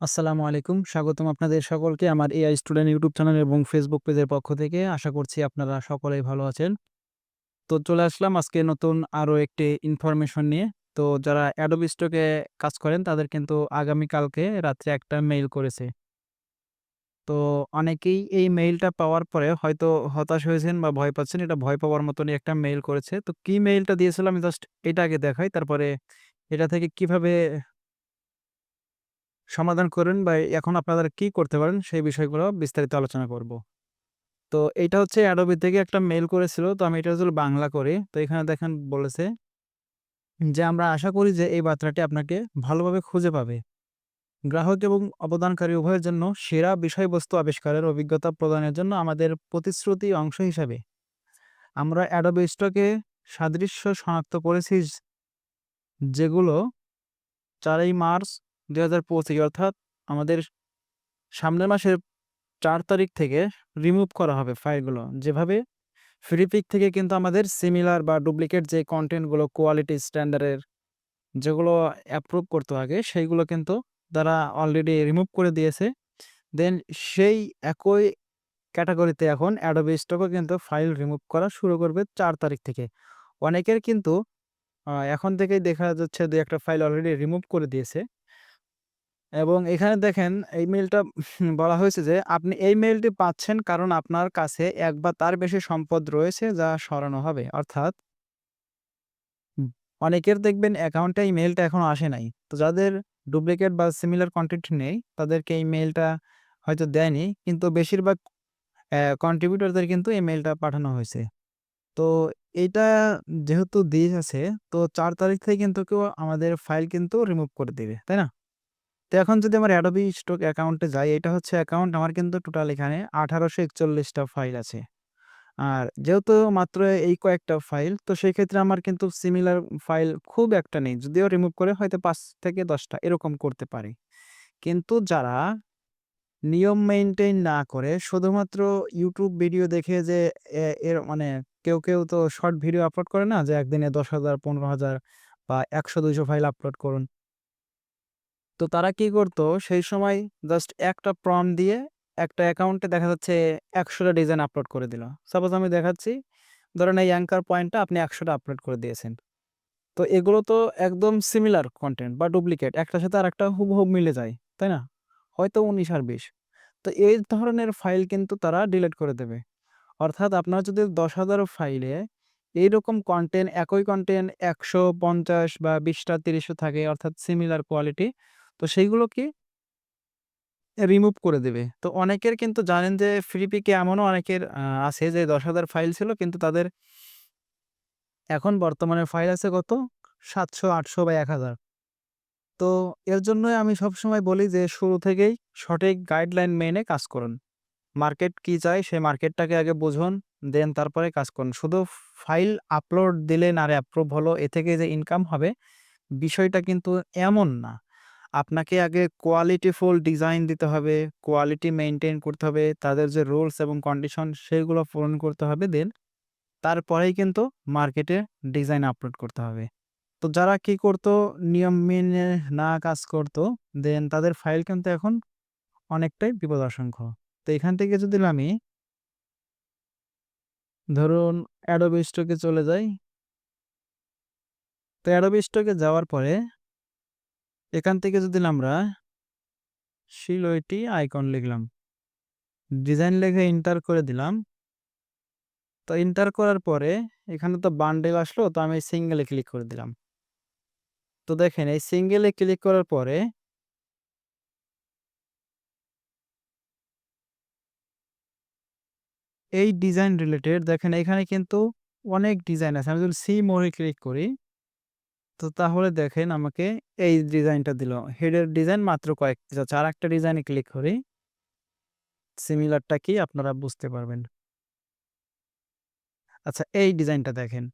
আসসালামু আলাইকুম। স্বাগতম আপনাদের সকলকে আমার এআই স্টুডেন্ট ইউটিউব চ্যানেল এবং ফেসবুক পেজের পক্ষ থেকে। আশা করছি আপনারা সকলেই ভালো আছেন। তো চলে আসলাম আজকে নতুন আরও একটি ইনফরমেশন নিয়ে। তো যারা Stock এ কাজ করেন, তাদের কিন্তু আগামীকালকে রাত্রে একটা মেইল করেছে। তো অনেকেই এই মেইলটা পাওয়ার পরে হয়তো হতাশ হয়েছেন বা ভয় পাচ্ছেন। এটা ভয় পাওয়ার মতনই একটা মেইল করেছে। তো কি মেইলটা দিয়েছিল আমি জাস্ট এটা আগে দেখাই। তারপরে এটা থেকে কীভাবে সমাধান করেন বা এখন আপনারা কি করতে পারেন সেই বিষয়গুলো বিস্তারিত আলোচনা করব। তো এটা হচ্ছে অ্যাডোবি থেকে একটা মেল করেছিল। তো আমি এটা আসলে বাংলা করি। তো এখানে দেখেন বলেছে যে, আমরা আশা করি যে এই বার্তাটি আপনাকে ভালোভাবে খুঁজে পাবে। গ্রাহক এবং অবদানকারী উভয়ের জন্য সেরা বিষয়বস্তু আবিষ্কারের অভিজ্ঞতা প্রদানের জন্য আমাদের প্রতিশ্রুতি অংশ হিসাবে আমরা অ্যাডোবি এ সাদৃশ্য শনাক্ত করেছি, যেগুলো চারই মার্চ ২০২৫ অর্থাৎ আমাদের সামনের মাসের চার তারিখ থেকে রিমুভ করা হবে ফাইলগুলো। যেভাবে ফ্রিপিক থেকে কিন্তু আমাদের সিমিলার বা ডুপ্লিকেট যে কন্টেন্টগুলো কোয়ালিটি স্ট্যান্ডার্ডের যেগুলো অ্যাপ্রুভ করতো আগে, সেইগুলো কিন্তু তারা অলরেডি রিমুভ করে দিয়েছে। দেন সেই একই ক্যাটাগরিতে এখন অ্যাডোবি স্টকও কিন্তু ফাইল রিমুভ করা শুরু করবে চার তারিখ থেকে। অনেকের কিন্তু এখন থেকেই দেখা যাচ্ছে দু একটা ফাইল অলরেডি রিমুভ করে দিয়েছে। এবং এখানে দেখেন, এই মেইলটা বলা হয়েছে যে, আপনি এই মেইলটি পাচ্ছেন কারণ আপনার কাছে এক বা তার বেশি সম্পদ রয়েছে যা সরানো হবে। অর্থাৎ অনেকের দেখবেন অ্যাকাউন্টে এই মেইলটা এখনও আসে নাই। তো যাদের ডুপ্লিকেট বা সিমিলার কনটেন্ট নেই, তাদেরকে এই মেইলটা হয়তো দেয়নি। কিন্তু বেশিরভাগ কন্ট্রিবিউটরদের কিন্তু এই মেইলটা পাঠানো হয়েছে। তো এটা যেহেতু দিয়েছে, তো চার তারিখ থেকে কিন্তু কেউ আমাদের ফাইল কিন্তু রিমুভ করে দিবে। তাই না? তো এখন যদি আমার অ্যাডোবি Stock অ্যাকাউন্টে যাই, এটা হচ্ছে অ্যাকাউন্ট আমার কিন্তু টোটাল এখানে আঠারোশো একচল্লিশটা ফাইল আছে। আর যেহেতু মাত্র এই কয়েকটা ফাইল তো সেই ক্ষেত্রে আমার কিন্তু সিমিলার ফাইল খুব একটা নেই। যদিও রিমুভ করে হয়তো পাঁচ থেকে দশটা এরকম করতে পারি। কিন্তু যারা নিয়ম মেইনটেইন না করে শুধুমাত্র ইউটিউব ভিডিও দেখে যে এর মানে কেউ, কেউ তো শর্ট ভিডিও আপলোড করে না যে একদিনে দশ হাজার পনেরো হাজার বা ১০০-২০০ ফাইল আপলোড করুন। তো তারা কি করতো সেই সময় জাস্ট একটা প্রম্পট দিয়ে একটা অ্যাকাউন্টে দেখা যাচ্ছে একশোটা ডিজাইন আপলোড করে দিল। সাপোজ আমি দেখাচ্ছি, ধরেন এই অ্যাঙ্কার পয়েন্টটা আপনি একশোটা আপলোড করে দিয়েছেন। তো এগুলো তো একদম সিমিলার কন্টেন্ট বা ডুপ্লিকেট একটার সাথে আর আরেকটা হুবহু মিলে যায়, তাই না? হয়তো ১৯ আর ২০। তো এই ধরনের ফাইল কিন্তু তারা ডিলিট করে দেবে। অর্থাৎ আপনার যদি ১০,০০০ ফাইলে এইরকম কন্টেন্ট একই কন্টেন্ট একশো পঞ্চাশ বা ২০ টা ৩০ টা থাকে অর্থাৎ সিমিলার কোয়ালিটি তো সেইগুলো কি রিমুভ করে দেবে। তো অনেকের কিন্তু জানেন যে ফ্রিপিকে এমনও অনেকের আছে যে ১০,০০০ ফাইল ছিল কিন্তু তাদের এখন বর্তমানে ফাইল আছে কত? সাতশো আটশো বা ১,০০০। তো এর জন্যই আমি সবসময় বলি যে শুরু থেকেই সঠিক গাইডলাইন মেনে কাজ করুন। মার্কেট কি চায় সেই মার্কেটটাকে আগে বুঝুন, দেন তারপরে কাজ করুন। শুধু ফাইল আপলোড দিলেন আর অ্যাপ্রুভ হলো এ থেকে যে ইনকাম হবে বিষয়টা কিন্তু এমন না। আপনাকে আগে কোয়ালিটিফুল ডিজাইন দিতে হবে, কোয়ালিটি মেনটেন করতে হবে, তাদের যে রুলস এবং কন্ডিশন সেগুলো পূরণ করতে হবে দেন তারপরেই কিন্তু মার্কেটে ডিজাইন আপলোড করতে হবে। তো যারা কি করতো নিয়ম মেনে না কাজ করতো দেন তাদের ফাইল কিন্তু এখন অনেকটাই বিপদ অসংখ্য তো এখান থেকে যদি আমি ধরুন Stock এ চলে যাই তো Stock এ যাওয়ার পরে এখান থেকে যদি আমরা সিলুইটি আইকন লিখলাম। ডিজাইন লেখে ইন্টার করে দিলাম। তো ইন্টার করার পরে এখানে তো বান্ডেল আসলো, তো আমি সিঙ্গেলে ক্লিক করে দিলাম। তো দেখেন, এই সিঙ্গেলে ক্লিক করার পরে এই ডিজাইন রিলেটেড দেখেন, এখানে কিন্তু অনেক ডিজাইন আছে। আমি যদি সি মোড়ে ক্লিক করি তো তাহলে দেখেন আমাকে এই ডিজাইনটা দিল। হেডের ডিজাইন মাত্র কয়েক পিস আছে। আরেকটা ডিজাইনে ক্লিক করি। সিমিলারটা কি আপনারা বুঝতে পারবেন। আচ্ছা এই ডিজাইনটা দেখেন।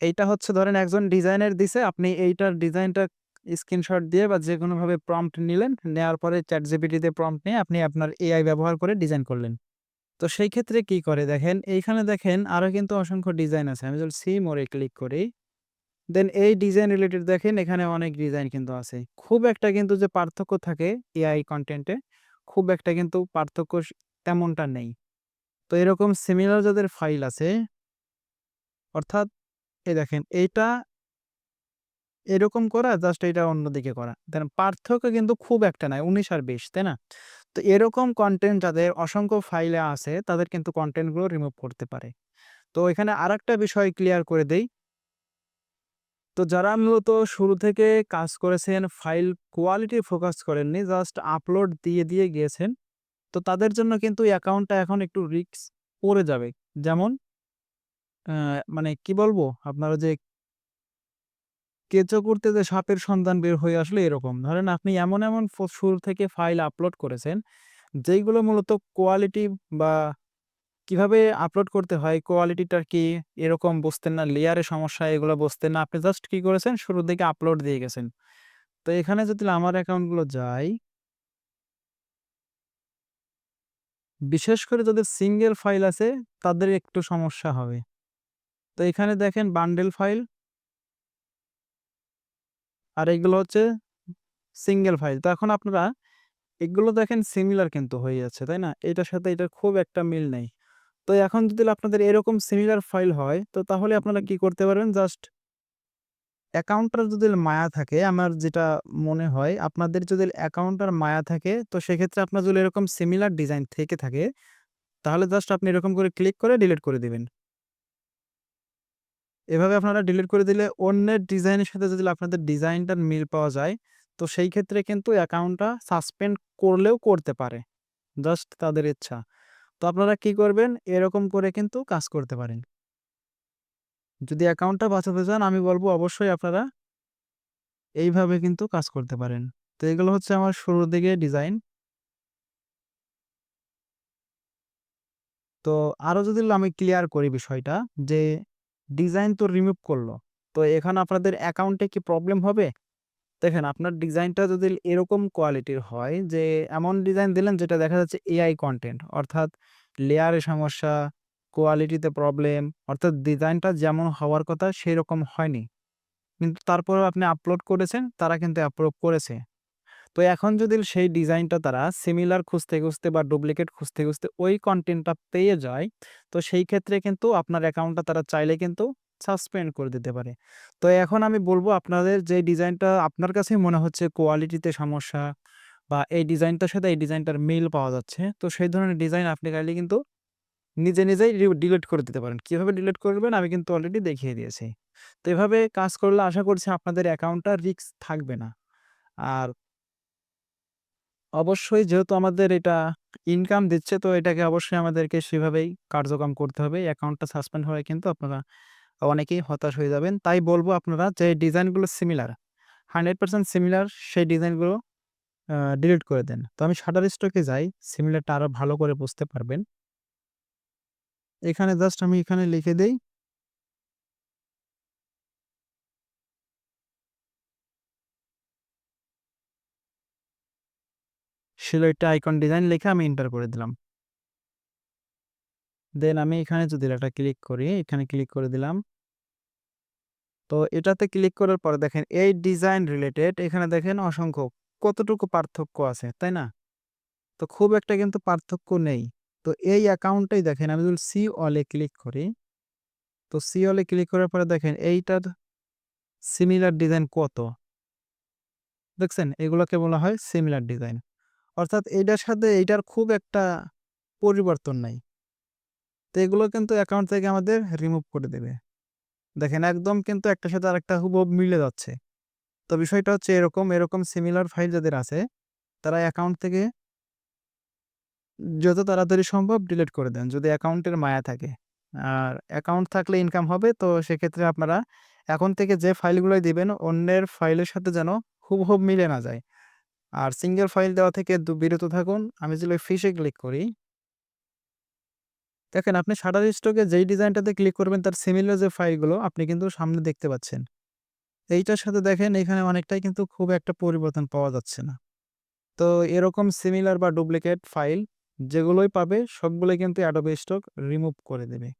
এইটা হচ্ছে ধরেন একজন ডিজাইনের দিছে আপনি এইটার ডিজাইনটা স্ক্রিনশট দিয়ে বা যেকোনোভাবে প্রম্পট নিলেন। নেওয়ার পরে ChatGPT তে প্রম্পট নিয়ে আপনি আপনার এআই ব্যবহার করে ডিজাইন করলেন। তো সেই ক্ষেত্রে কি করে দেখেন, এইখানে দেখেন আরও কিন্তু অসংখ্য ডিজাইন আছে। আমি যদি সি এ ক্লিক করি, দেন এই ডিজাইন রিলেটেড দেখেন এখানে অনেক ডিজাইন কিন্তু আছে। খুব একটা কিন্তু যে পার্থক্য থাকে এআই কনটেন্টে, খুব একটা কিন্তু পার্থক্য তেমনটা নেই। তো এরকম সিমিলার যাদের ফাইল আছে অর্থাৎ এই দেখেন এইটা এরকম করা জাস্ট এটা অন্যদিকে করা। দেন পার্থক্য কিন্তু খুব একটা নাই ১৯ আর ২০, তাই না? তো এরকম কন্টেন্ট যাদের অসংখ্য ফাইলে আছে তাদের কিন্তু কন্টেন্টগুলো রিমুভ করতে পারে। তো এখানে আরেকটা বিষয় ক্লিয়ার করে দেই। তো যারা মূলত শুরু থেকে কাজ করেছেন, ফাইল কোয়ালিটি ফোকাস করেননি, জাস্ট আপলোড দিয়ে, দিয়ে গিয়েছেন। তো তাদের জন্য কিন্তু অ্যাকাউন্টটা এখন একটু রিস্ক পড়ে যাবে। যেমন মানে কি বলব? আপনারা যে কেঁচো করতে যে সাপের সন্ধান বের হয়ে আসলে এরকম। ধরেন আপনি এমন, এমন শুরু থেকে ফাইল আপলোড করেছেন, যেইগুলো মূলত কোয়ালিটি বা কীভাবে আপলোড করতে হয়, কোয়ালিটিটা কি এরকম বুঝতেন না, লেয়ারে সমস্যা এগুলো বুঝতেন না। আপনি জাস্ট কি করেছেন শুরুর দিকে আপলোড দিয়ে গেছেন। তো এখানে যদি আমার অ্যাকাউন্টগুলো যাই বিশেষ করে যাদের সিঙ্গেল ফাইল আছে তাদের একটু সমস্যা হবে। তো এখানে দেখেন বান্ডেল ফাইল আর এগুলো হচ্ছে সিঙ্গেল ফাইল। তো এখন আপনারা এগুলো দেখেন সিমিলার কিন্তু হয়ে যাচ্ছে, তাই না? এটার সাথে এটার খুব একটা মিল নেই। তো এখন যদি আপনাদের এরকম সিমিলার ফাইল হয়, তো তাহলে আপনারা কি করতে পারবেন জাস্ট অ্যাকাউন্টটার যদি মায়া থাকে, আমার যেটা মনে হয়, আপনাদের যদি অ্যাকাউন্টটার মায়া থাকে, তো সেক্ষেত্রে আপনার যদি এরকম সিমিলার ডিজাইন থেকে থাকে, তাহলে জাস্ট আপনি এরকম করে ক্লিক করে ডিলিট করে দিবেন। এভাবে আপনারা ডিলিট করে দিলে অন্যের ডিজাইনের সাথে যদি আপনাদের ডিজাইনটার মিল পাওয়া যায়, তো সেই ক্ষেত্রে কিন্তু অ্যাকাউন্টটা সাসপেন্ড করলেও করতে পারে। জাস্ট তাদের ইচ্ছা। তো আপনারা কি করবেন এরকম করে কিন্তু কাজ করতে পারেন। যদি অ্যাকাউন্টটা বাঁচাতে চান, আমি বলব অবশ্যই আপনারা এইভাবে কিন্তু কাজ করতে পারেন। তো এগুলো হচ্ছে আমার শুরুর দিকে ডিজাইন। তো আরও যদি আমি ক্লিয়ার করি বিষয়টা, যে ডিজাইন তো রিমুভ করল, তো এখানে আপনাদের অ্যাকাউন্টে কি প্রবলেম হবে? দেখেন আপনার ডিজাইনটা যদি এরকম কোয়ালিটির হয় যে এমন ডিজাইন দিলেন যেটা দেখা যাচ্ছে এআই কন্টেন্ট অর্থাৎ লেয়ারে সমস্যা, কোয়ালিটিতে প্রবলেম অর্থাৎ ডিজাইনটা যেমন হওয়ার কথা সেরকম হয়নি। কিন্তু তারপরেও আপনি আপলোড করেছেন, তারা কিন্তু অ্যাপ্রুভ করেছে। তো এখন যদি সেই ডিজাইনটা তারা সিমিলার খুঁজতে, খুঁজতে বা ডুপ্লিকেট খুঁজতে, খুঁজতে ওই কন্টেন্টটা পেয়ে যায়, তো সেই ক্ষেত্রে কিন্তু আপনার অ্যাকাউন্টটা তারা চাইলে কিন্তু সাসপেন্ড করে দিতে পারে। তো এখন আমি বলব আপনাদের যে ডিজাইনটা আপনার কাছেই মনে হচ্ছে কোয়ালিটিতে সমস্যা বা এই ডিজাইনটার সাথে এই ডিজাইনটার মিল পাওয়া যাচ্ছে। তো সেই ধরনের ডিজাইন আপনি চাইলে কিন্তু নিজে, নিজেই ডিলিট করে দিতে পারেন। কীভাবে ডিলিট করবেন আমি কিন্তু অলরেডি দেখিয়ে দিয়েছি। তো এভাবে কাজ করলে আশা করছি আপনাদের অ্যাকাউন্টটা রিস্ক থাকবে না। আর অবশ্যই যেহেতু আমাদের এটা ইনকাম দিচ্ছে তো এটাকে অবশ্যই আমাদেরকে সেভাবেই কার্যক্রম করতে হবে। অ্যাকাউন্টটা সাসপেন্ড হলে কিন্তু আপনারা অনেকেই হতাশ হয়ে যাবেন। তাই বলব আপনারা যে ডিজাইনগুলো সিমিলার, 100% সিমিলার সেই ডিজাইনগুলো ডিলিট করে দেন। তো আমি শাটারস্টক এ যাই, সিমিলারটা আরও ভালো করে বুঝতে পারবেন। এখানে জাস্ট আমি এখানে লিখে দেই সিলেক্ট আইকন ডিজাইন লিখে আমি এন্টার করে দিলাম। দেন আমি এখানে যদি এটা ক্লিক করি, এখানে ক্লিক করে দিলাম। তো এটাতে ক্লিক করার পরে দেখেন এই ডিজাইন রিলেটেড এখানে দেখেন অসংখ্য কতটুকু পার্থক্য আছে, তাই না? তো খুব একটা কিন্তু পার্থক্য নেই। তো এই অ্যাকাউন্টটাই দেখেন আমি যদি সি অল ক্লিক করি, তো সি অল ক্লিক করার পরে দেখেন এইটার সিমিলার ডিজাইন কত? দেখছেন? এগুলোকে বলা হয় সিমিলার ডিজাইন। অর্থাৎ এইটার সাথে এইটার খুব একটা পরিবর্তন নাই। তো এগুলো কিন্তু অ্যাকাউন্ট থেকে আমাদের রিমুভ করে দেবে। দেখেন একদম কিন্তু একটার সাথে আরেকটা হুবহু মিলে যাচ্ছে। তো বিষয়টা হচ্ছে এরকম, এরকম সিমিলার ফাইল যাদের আছে তারা অ্যাকাউন্ট থেকে যত তাড়াতাড়ি সম্ভব ডিলিট করে দেন যদি অ্যাকাউন্টের মায়া থাকে। আর অ্যাকাউন্ট থাকলে ইনকাম হবে তো সেক্ষেত্রে আপনারা এখন থেকে যে ফাইলগুলোই দিবেন অন্যের ফাইলের সাথে যেন হুবহু মিলে না যায়। আর সিঙ্গেল ফাইল দেওয়া থেকে বিরত থাকুন। আমি যদি ফিশে ক্লিক করি দেখেন আপনি শাটারস্টকে যেই ডিজাইনটাতে ক্লিক করবেন তার সিমিলার যে ফাইলগুলো আপনি কিন্তু সামনে দেখতে পাচ্ছেন। এইটার সাথে দেখেন এখানে অনেকটাই কিন্তু খুব একটা পরিবর্তন পাওয়া যাচ্ছে না। তো এরকম সিমিলার বা ডুপ্লিকেট ফাইল যেগুলোই পাবে সবগুলোই কিন্তু অ্যাডোবে স্টক রিমুভ করে দেবে।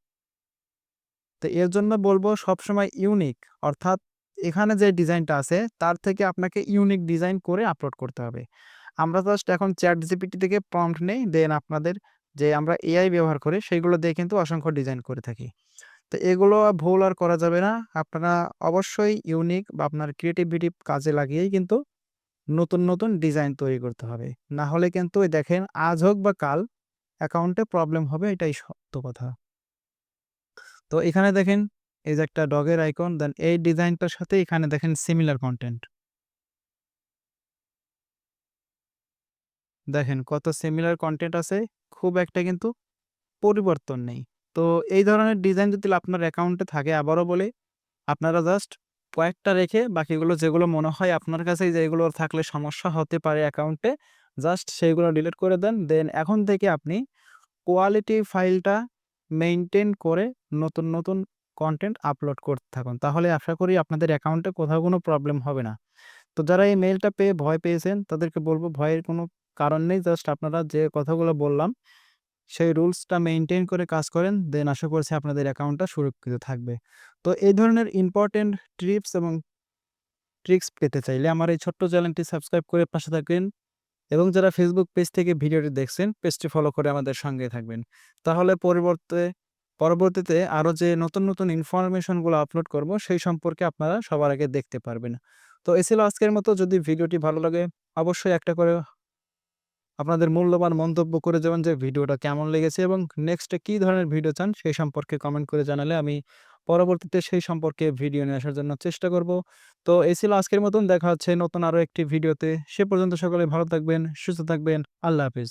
তো এর জন্য বলব সবসময় ইউনিক অর্থাৎ এখানে যে ডিজাইনটা আছে তার থেকে আপনাকে ইউনিক ডিজাইন করে আপলোড করতে হবে। আমরা জাস্ট এখন চ্যাট জিপিটি থেকে প্রম্পট নেই, দেন আপনাদের যে আমরা এআই ব্যবহার করি সেইগুলো দিয়ে কিন্তু অসংখ্য ডিজাইন করে থাকি। তো এগুলো ভুল আর করা যাবে না। আপনারা অবশ্যই ইউনিক বা আপনার ক্রিয়েটিভিটি কাজে লাগিয়েই কিন্তু নতুন, নতুন ডিজাইন তৈরি করতে হবে। না হলে কিন্তু দেখেন আজ হোক বা কাল অ্যাকাউন্টে প্রবলেম হবে এটাই সত্য কথা। তো এখানে দেখেন এই যে একটা ডগের আইকন দেন এই ডিজাইনটার সাথে এখানে দেখেন সিমিলার কন্টেন্ট দেখেন কত সিমিলার কন্টেন্ট আছে। খুব একটা কিন্তু পরিবর্তন নেই। তো এই ধরনের ডিজাইন যদি আপনার অ্যাকাউন্টে থাকে আবারও বলি, আপনারা জাস্ট কয়েকটা রেখে বাকিগুলো যেগুলো মনে হয় আপনার কাছে যে এগুলো থাকলে সমস্যা হতে পারে অ্যাকাউন্টে, জাস্ট সেইগুলো ডিলিট করে দেন। দেন এখন থেকে আপনি কোয়ালিটি ফাইলটা মেইনটেইন করে নতুন, নতুন কন্টেন্ট আপলোড করতে থাকুন। তাহলে আশা করি আপনাদের অ্যাকাউন্টে কোথাও কোনো প্রবলেম হবে না। তো যারা এই মেইলটা পেয়ে ভয় পেয়েছেন তাদেরকে বলব ভয়ের কোনো কারণ নেই। জাস্ট আপনারা যে কথাগুলো বললাম সেই রুলসটা মেনটেন করে কাজ করেন। দেন আশা করছি আপনাদের অ্যাকাউন্টটা সুরক্ষিত থাকবে। তো এই ধরনের ইম্পোর্টেন্ট টিপস এবং ট্রিক্স পেতে চাইলে আমার এই ছোট্ট চ্যানেলটি সাবস্ক্রাইব করে পাশে থাকবেন এবং যারা ফেসবুক পেজ থেকে ভিডিওটি দেখছেন পেজটি ফলো করে আমাদের সঙ্গে থাকবেন। তাহলে পরিবর্তে পরবর্তীতে আরও যে নতুন, নতুন ইনফরমেশনগুলো আপলোড করব সেই সম্পর্কে আপনারা সবার আগে দেখতে পারবেন। তো এ ছিল আজকের মতো যদি ভিডিওটি ভালো লাগে অবশ্যই একটা করে আপনাদের মূল্যবান মন্তব্য করে যাবেন যে ভিডিওটা কেমন লেগেছে এবং নেক্সটে কী ধরনের ভিডিও চান সেই সম্পর্কে কমেন্ট করে জানালে আমি পরবর্তীতে সেই সম্পর্কে ভিডিও নিয়ে আসার জন্য চেষ্টা করব। তো এই ছিল আজকের মতন দেখা হচ্ছে নতুন আরও একটি ভিডিওতে। সে পর্যন্ত সকলে ভালো থাকবেন, সুস্থ থাকবেন। আল্লাহ হাফেজ।